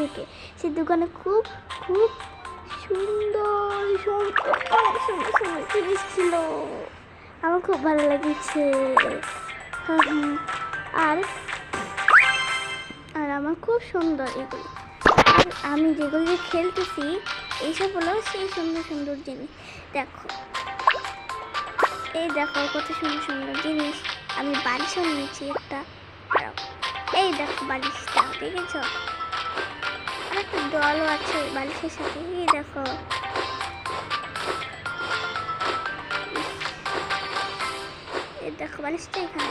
থেকে। সেই দোকানে খুব খুব সুন্দর সুন্দর সুন্দর সুন্দর জিনিস ছিল। আমার খুব ভালো লেগেছে। আর আর আমার খুব সুন্দর এগুলো। আর আমি যেগুলো খেলতেছি, এইসব হলো সেই সুন্দর সুন্দর জিনিস। দেখো। এই দেখো কত সুন্দর সুন্দর জিনিস। আমি বালিশও নিয়েছি একটা। এই দেখো বালিশটা, দেখেছ? একটা দলও আছে বালিশের সাথে। এই দেখো। দেখো বালিশটা এখানে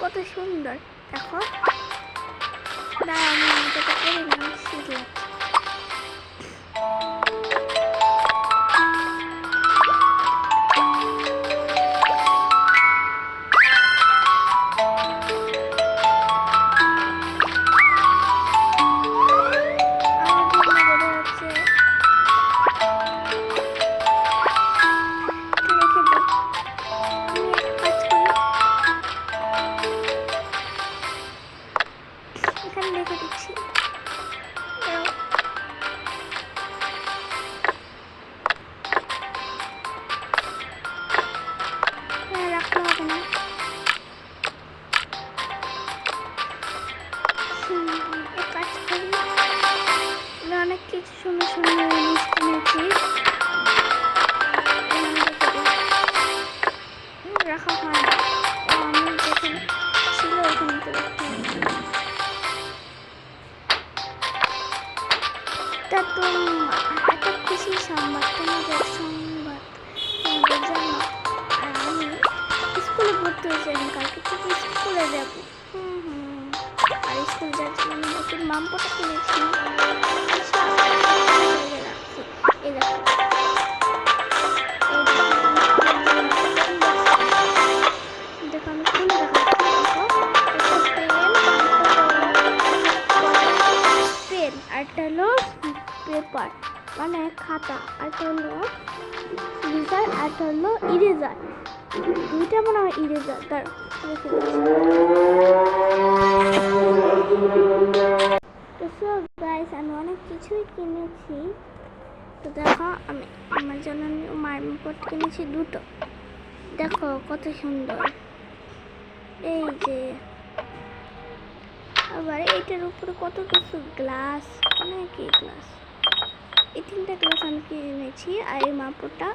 কত সুন্দর। দেখো। দাঁড়া আমি এটা করে নিলাম এখানে রেখে একটা হলো পেপার মানে খাতা একটা হলো আর একটা হলো ইরেজার দুইটা মনে হয় ইরেজার তার সব গাইস আমি অনেক কিছুই কিনেছি। তো দেখো, আমি আমার জন্য মার্মপট কিনেছি দুটো। দেখো, কত সুন্দর। এই যে, আবার এইটার উপরে কত কিছু গ্লাস অনেকই গ্লাস এই তিনটা গ্লাস আমি কিনেছি, আর এই মাপটা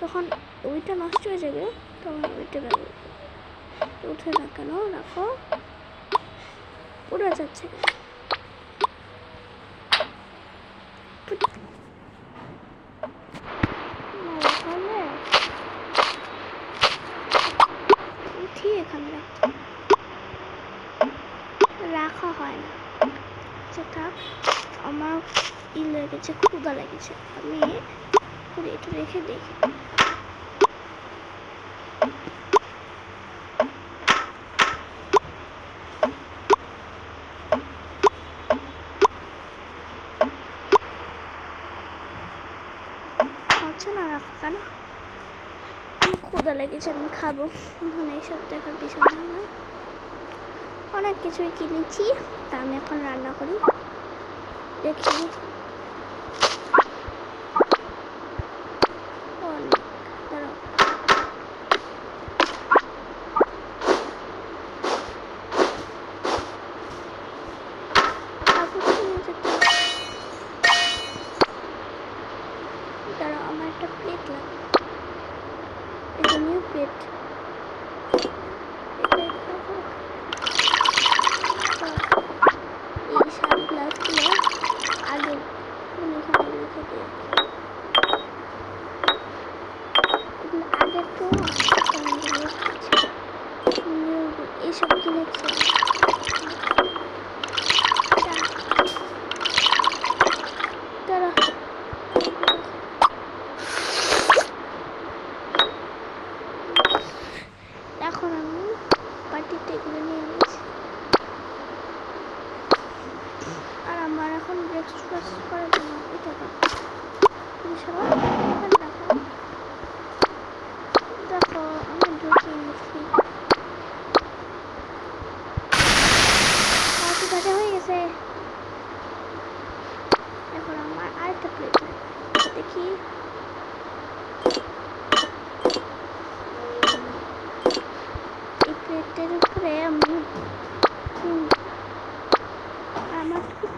যখন ওইটা নষ্ট হয়ে যাবে, তখন ওইটা ব্যবহার উঠে না কেন রাখো উড়ে যাচ্ছে কেন? না, রাখলে উঠি এখানে রাখতে রাখা হয় না সেটা আমার ই লেগেছে ক্ষুদা লেগেছে। আমি এটা রেখে দেখি ক্ষুদা লেগেছে, আমি খাব। এখন এইসব দেখার বিষয় না। অনেক কিছুই কিনেছি, তা আমি এখন রান্না করি। দেখি অনেক দাঁড়াও। কাপড় কিনেছি তো। দাঁড়াও, আমার একটা প্লেট লাগবে এটা নিউ প্লেট এটা খাব এই সাত গ্লাসগুলো আগে এখানে রেখে দিই এগুলো আগের তো এগুলো হচ্ছে new- এইসব কিনেছি তারা দেখি এই প্লেটের উপরে আমি হুম,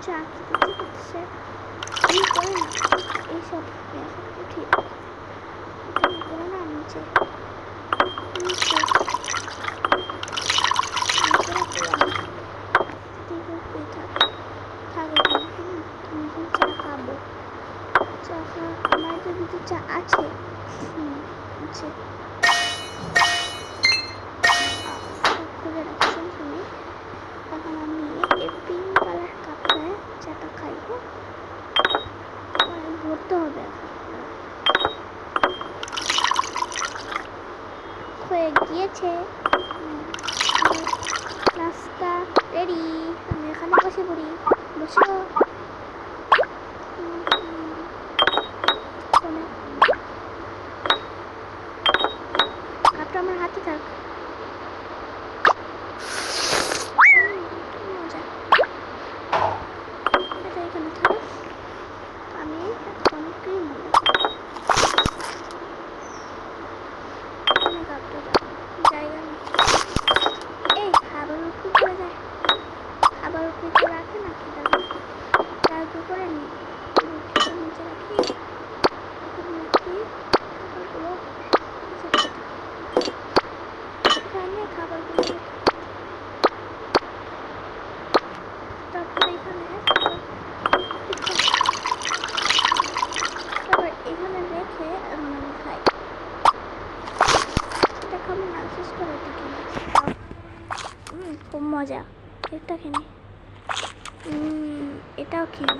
ইচ্ছে করছে আমি এইসব ঠিক করে না নিচে রাখলাম ঠিক আছে থাক থাক এখানে হুম, আমি এখন চা খাব চা খা আমার যদি তো চা আছে হুম আছে আহ, খুলে রাখছি শুনি এখন আমি এই পিঙ্ক কালার কাপটায় চাটা খাইব ভরতে হবে এখন হয়ে গিয়েছে হুম, আমার নাস্তা রেডি আমি এখানে বসে পড়ি বসো হুম, হুম। শোনো। কাপটা আমার হাতে থাক হুম, কি মজা এটা এখানে থাক আমি এখন ক্রিম নেব এখানে কাপটা দাও জায়গা নেই এই খাবার উপরে পড়ে যায় খাবার উপরে তো রাখে নাকি দাদা তার উপরে নি রুটিটা নিচে রাখি এখানে রাখি খাবারগুলো নিচে রেখে দিই। এখানে খাবারগুলো রেখে দিই। তারপরে এখানে তারপর এখানে রেখে এখন আমি খাই এটা খাব না শেষ করে এটা কিনে হুম খুব মজা। এটা হুম এটাও কিনি।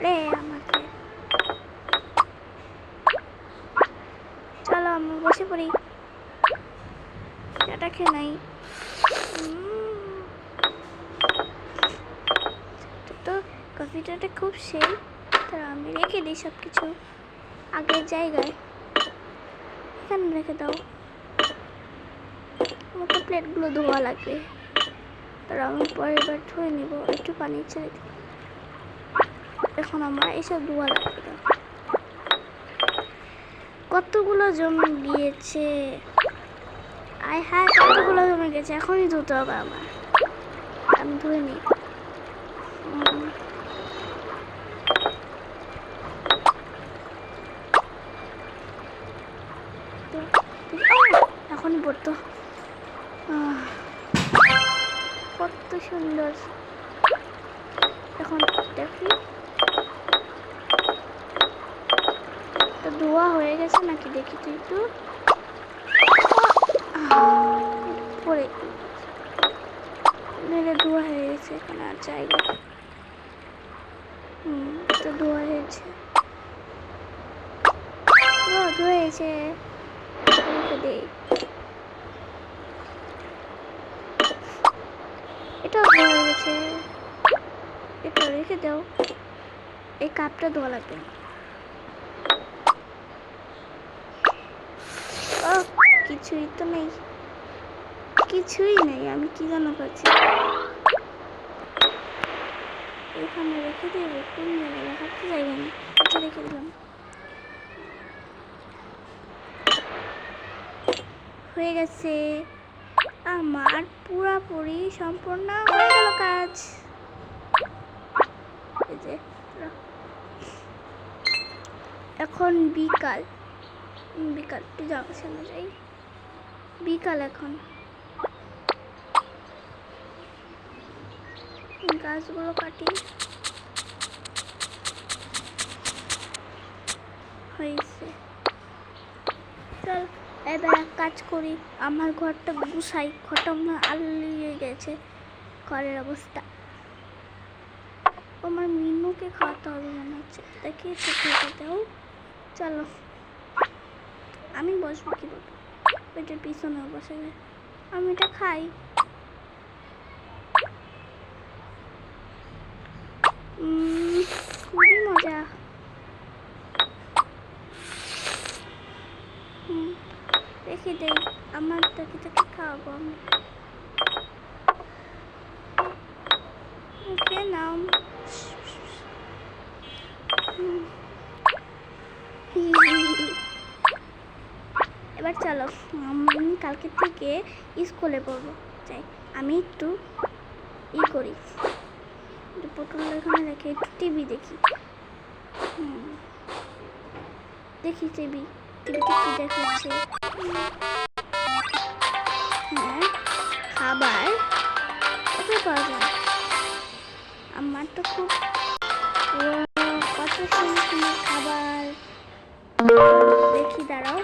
রে আমাকে। চলো আমি বসে পড়ি। এটা উম, তো কফিটাটা খুব সেই। তার আমি রেখে দিই সব কিছু আগের জায়গায়। এখানে রেখে দাও। আমার তো প্লেটগুলো ধোয়া লাগবে। আর আমি পরের বার ধুয়ে নেব, একটু পানি ছেড়ে দিব এখন আমার এসব ধোয়া লাগবে না। কতগুলো জমে গিয়েছে? আয় হ্যাঁ কতগুলো জমে গেছে এখনই ধুতে হবে আমার। আমি ধুয়ে নিই। হয়েছে। হয়ে এটা রেখে দাও। এই কাপটা ধোয়া লাগবে। কিছুই তো নেই। কিছুই নেই, আমি কি যেন পাচ্ছি। এখানে রেখে দেবো কোন জায়গায়? রাখার তো রেখে দিলাম। হয়ে গেছে। আমার পুরাপুরি সম্পূর্ণ হয়ে গেল কাজ। এখন বিকাল। বিকাল, একটু সামনে যাই। বিকাল এখন। গাছগুলো কাটি। হয়েছে। চল। এবার এক কাজ করি, আমার ঘরটা গুছাই, ঘরটা মনে আলিয়ে গেছে, ঘরের অবস্থা। আমার মিনুকে খাওয়াতে হবে মনে হচ্ছে, দেখি একটু চলো, আমি বসবো কি বলব পেটের পিছনে বসে আমি এটা খাই। খুবই মজা। দেই, আমার তাকে তাকে খাওয়াবো আমি। ওকে, নাও। এবার চলো, আমি কালকে থেকে স্কুলে পড়ব। চাই আমি একটু ই করি। পটল এখানে রেখে একটু টিভি দেখি। দেখি টিভি টিভিতে কী দেখাচ্ছে। কোথায় পাওয়া আমার তো খুব কত সুন্দর সুন্দর খাবার? দেখি, দাঁড়াও।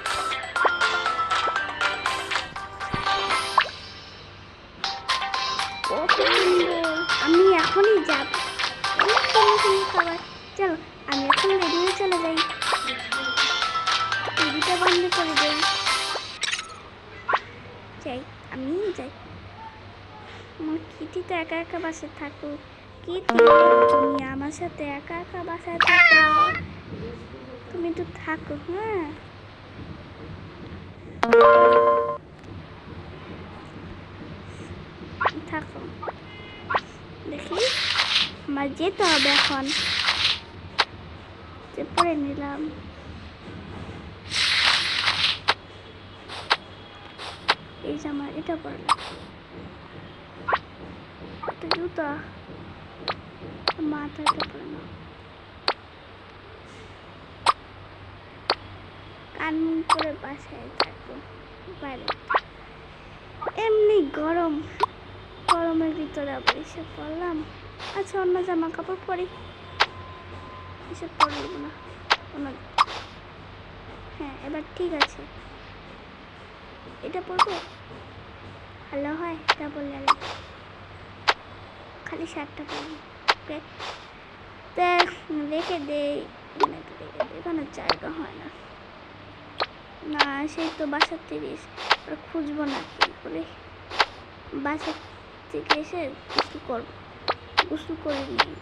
কত আমি এখনই যাব। অনেক সুন্দর খাবার একা একা বাসে থাকুক কিটি তুমি? আমার সাথে একা একা বাসায় থাকো? তুমি তো থাকো হ্যাঁ। থাকো। দেখি। আমার যেতে হবে এখন। যে নিলাম। এই জামা এটা পরলাম এটা জুতা মাথা এটা পরে না করে বাসায় এমনি গরম গরমের ভিতরে আবার এসব পরলাম আচ্ছা অন্য জামা কাপড় পরি এসব পরব না অন্য হ্যাঁ এবার ঠিক আছে এটা পরবো ভালো হয় এটা বললে। খালি শার্টটা পরবো ওকে দেখ রেখে দেই, এখানে জায়গা হয় না। না, সেই তো বাসার এসে ওরা খুঁজবো না কি করে। বাসার থেকে এসে কিছু করব কিছু করে নিই।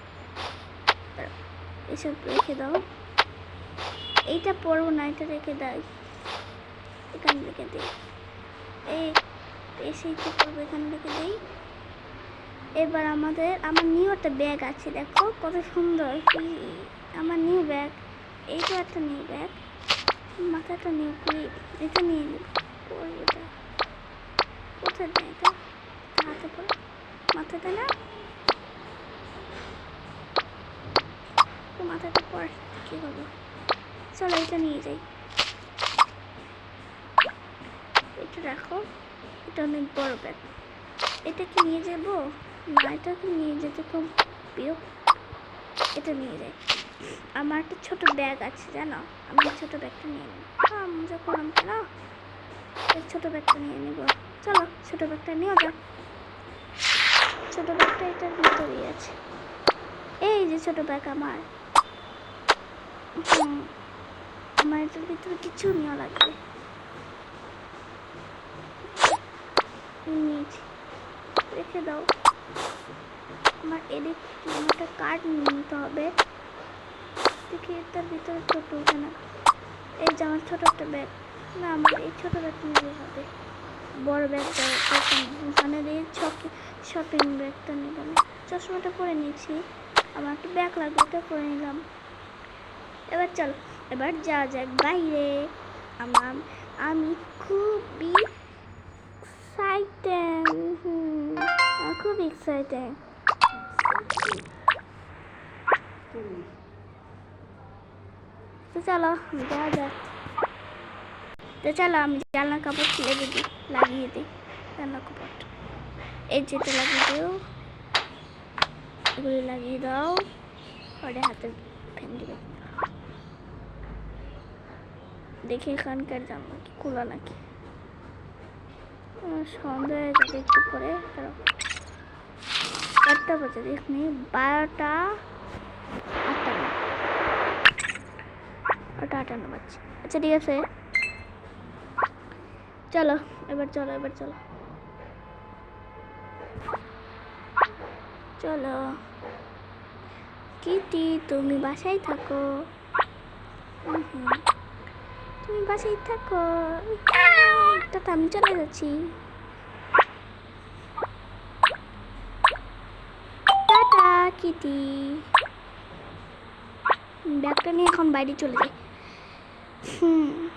এসব রেখে দাও। এইটা পরবো না, এটা রেখে দাও। এখানে রেখে দিই। এই এসেই তো করব এখানে রেখে দিই। এবার আমাদের, আমার নিউ একটা ব্যাগ আছে, দেখো, কত সুন্দর। আমার নিউ ব্যাগ এইটা একটা নিউ ব্যাগ মাথাটা নিউ ক্লিপ এটা নিয়ে নিব কোথায় দেয় এটা? হাতে পড়ে, মাথাটা না? মাথাটা পর কি হবে চলো এটা নিয়ে যাই। এটা রাখো, এটা অনেক বড় ব্যাগ এটা কি নিয়ে যাব? না এটা কি নিয়ে যেতে খুব প্রিয় এটা নিয়ে যাই আমার একটা ছোট ব্যাগ আছে, জানো? আমি ছোট ব্যাগটা নিয়ে নিই হ্যাঁ যখন আমি না ছোট ব্যাগটা নিয়ে নিব। চলো, ছোট ব্যাগটা নিয়ে যাক ছোট ব্যাগটা এটার ভিতরেই আছে। এই যে ছোট ব্যাগ আমার। আমার এটার ভিতরে কিছু নেওয়া লাগবে। নিয়েছি। রেখে দাও। আমার এদিক একটা কার্ড নিতে হবে। দেখি তার ভিতরে ছোট না? এই যে আমার ছোট একটা ব্যাগ না, আমার এই ছোট ব্যাগ নিতে হবে। বড় ব্যাগটা দিয়ে ছকে শপিং ব্যাগটা নিলাম চশমাটা পরে নিয়েছি। আমার একটা ব্যাগ লাগবে, ওটা পরে নিলাম। এবার চল, এবার যা যাক বাইরে। আমার আমি খুবই এক্সাইটেড তো চলো জানলা কাপড় খুলে দিই লাগিয়ে দিই, জানলা কাপড়টা এই যেটা লাগিয়ে দিও। এগুলি লাগিয়ে দাও। পরে হাতে ফ্যান দিবে। দেখি এখানকার জানলা কি খোলা নাকি। সন্ধ্যা হয়ে যাবে চারটা বাজে, দেখনি বারোটা আটান্ন ওটা আটান্ন বাজছে। আচ্ছা ঠিক আছে। চলো, এবার চলো এবার চলো। চলো। কিটি, তুমি বাসায় থাকো। তুমি বাসায় থাকো। আমি চলে যাচ্ছি। কিটি। ব্যাগটা নিয়ে এখন বাইরে চলে যাই। হুম।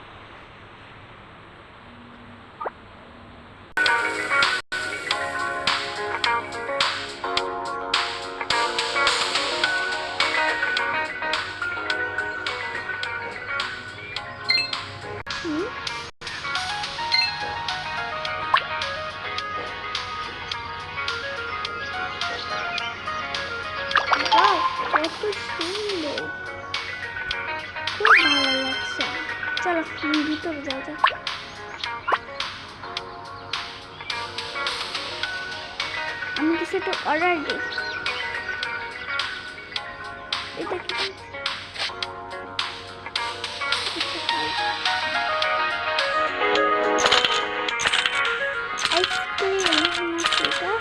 চলো তুমি ভিতরে যাও যাও আমি কিছু একটা অর্ডার দিই এটা কি আইসক্রিম এটা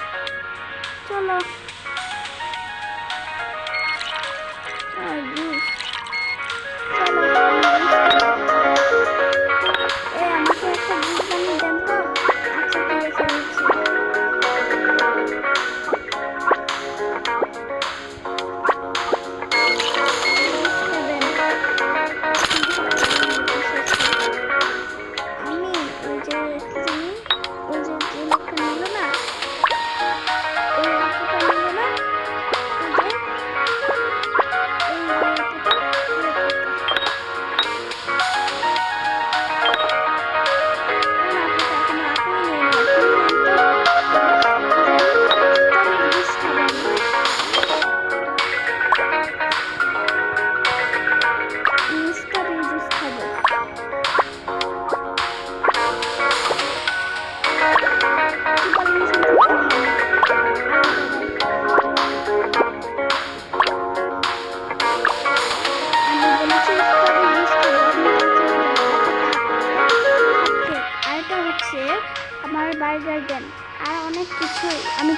আমার বার্গার দেন আর অনেক কিছুই। আমি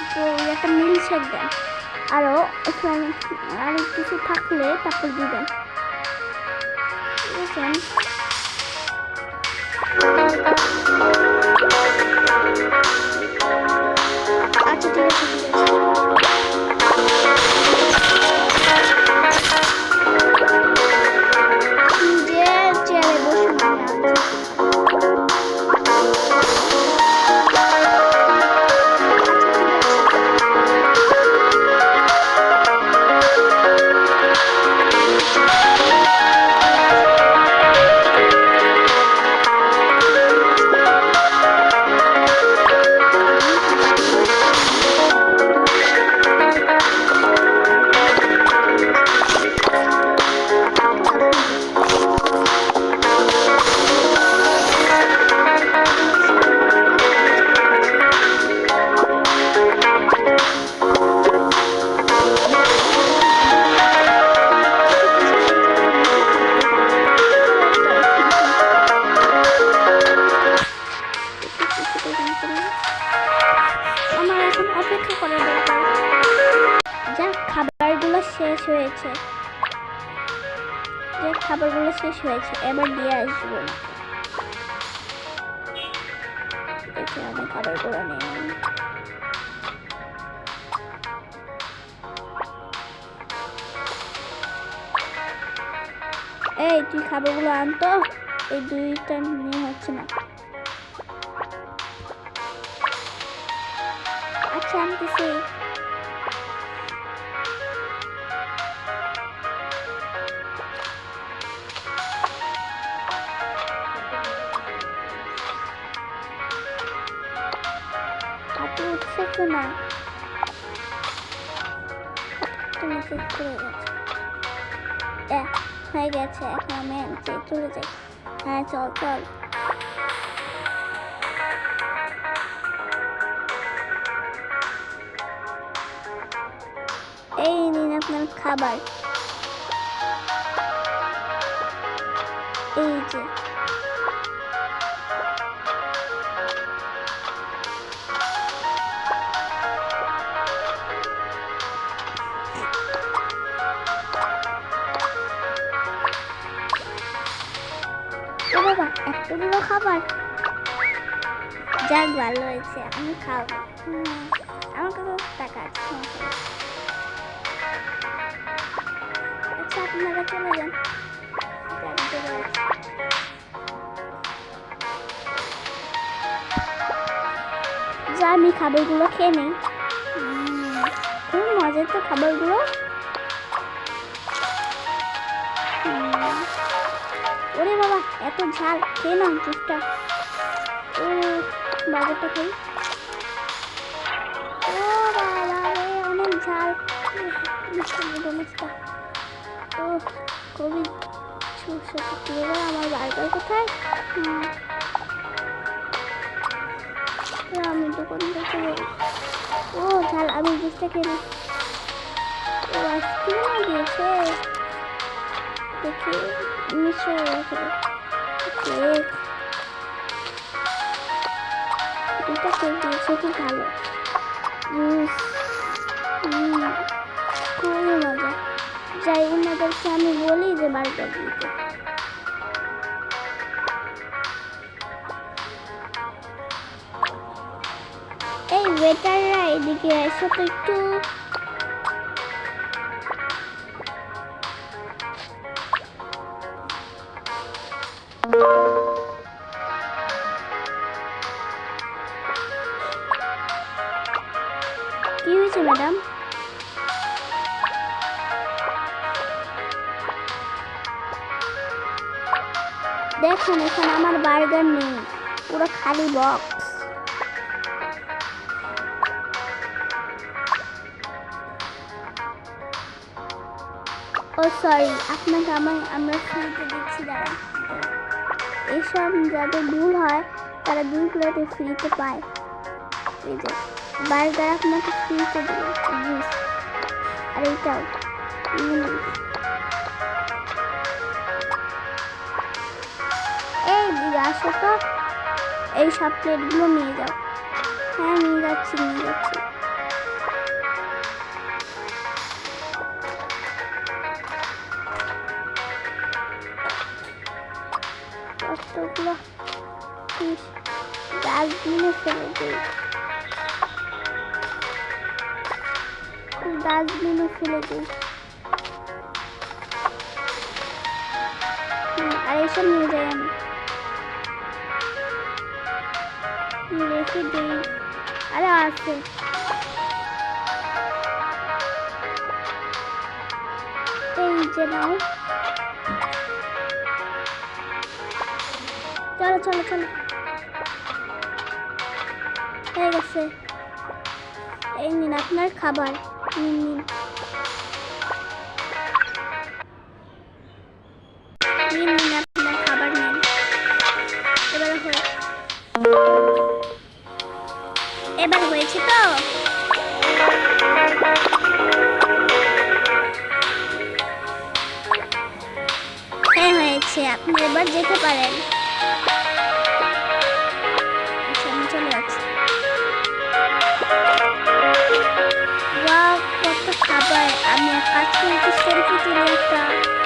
একটা মিল শেক দেন আরও আর কিছু থাকলে তারপর দিবেন বুঝছেন আচ্ছা ঠিক আছে। এই, তুই খাবারগুলো আনতো এই দুইটা নিয়ে হচ্ছে না। আচ্ছা আনতেছি। না? তুমি ঠিক করে গেছে হয়ে গেছে, এখন আমি চলে যাই। হ্যাঁ চল চল। এই নিন আপনার খাবার। এই যে। এতগুলো খাবার? যাক, ভালো হয়েছে, আমি খাব। আমার কাছে টাকা আছে আচ্ছা আপনারা চলে যান। যা, আমি খাবারগুলো খেয়ে নিই। খুব মজার তো খাবারগুলো। ওরে বাবা, এত ঝাল, খেয়ে নাও জুসটা। ও বাজারটা খাই। ও বাবা রে, অনেক ঝাল। ও সুস্বাদু আমার বার্গার কোথায়? আমি দোকান ও, ঝাল, আমি জুসটা খেয়ে। ও আইসক্রিমও দিয়েছে দেখি। নিশ্চয়ই রাখবে কেক দিয়েছে খুব ভালো খুবই মজা যাই ওনাদেরকে আমি বলি যে বার্গার দিতে এই ওয়েটাররা এদিকে এসো একটু খালি বক্স ও সরি আপনাকে আমার আমরা ফ্রিতে দিচ্ছি দাঁড়া এসব যাদের ভুল হয়, তারা দুই প্লেটে ফ্রিতে পায়। এই যে বার্গার আপনাকে ফ্রিতে দিল জুস আর এইটাও। এই দিদি, আসো তো। এই সব প্লেটগুলো নিয়ে যাও। হ্যাঁ নিয়ে যাচ্ছি নিয়ে যাচ্ছি। কতগুলো আর এসব নিয়ে যাই আমি। রেখে দিই আরে আছে এই যে নাও। চলো চলো চলো। হয়ে গেছে। এই নিন আপনার খাবার। নিন নিন। ওয়াও কত খাবার আমি